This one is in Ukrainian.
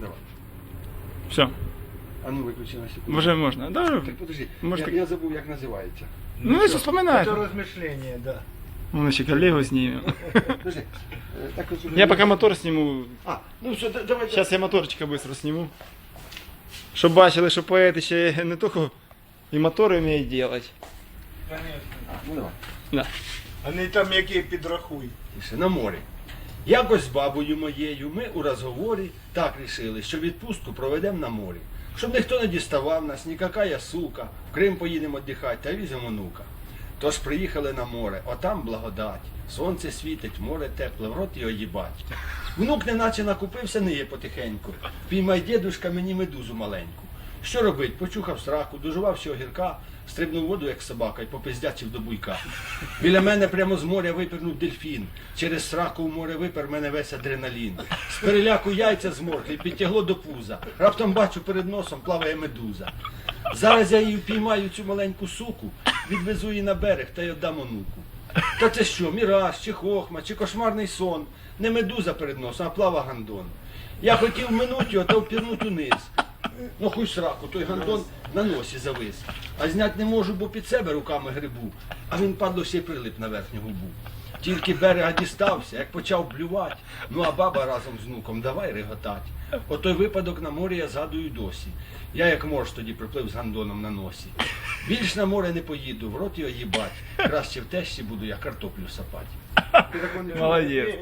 Давай. Все, А ну виключи на секунду. вже можна. Да, Так подожди, Може, я, так- я забув, як називається. ну ви що вспоминаєте. Это размышление, да. Вон ще коллегу знімемо. Подожди. е, Так ось уже- Я пока мотор сниму. А, ну все, да- давай. Сейчас я моторчика быстро сниму. Щоб бачили, що поет ще не тільки і мотори вміє робити. Конечно. Ну давай. Да. Вони там які підрахуй. Тише, на морі. Якось з бабою моєю ми у розговорі так рішили, що відпустку проведемо на морі. Щоб ніхто не діставав нас, ніяка я сука. В Крим поїдемо віддихати та візьмемо внука. Тож приїхали на море, отам благодать. Сонце світить, море тепле, в рот його їбать. Внук неначе накупився, ниє потихеньку. Піймай дідушка мені медузу маленьку. Що робить? Почухав сраку, дожувався огірка, стрибнув воду, як собака, і попиздячив до буйка. Біля мене прямо з моря випірнув дельфін. Через сраку в море випер мене весь адреналін. З переляку яйця зморкли, підтягло до пуза. Раптом бачу перед носом плаває медуза. Зараз я її впіймаю цю маленьку суку, відвезу її на берег та й отдам онуку. Та це що, міраж, чи хохма, чи кошмарний сон. Не медуза перед носом, а плава гандон. Я хотів минуть його та впірнуть униз. Ну хуй сраку, той гандон на носі завис. А знять не можу, бо під себе руками грибу. А він падло ще й прилип на верхню губу. Тільки берега дістався, як почав блювати. Ну а баба разом з внуком давай реготать. О той випадок на морі я згадую досі. Я як морж тоді приплив з гандоном на носі. Більш на море не поїду, в рот його їбать. Краще в тещі буду я картоплю сапать. Молодець.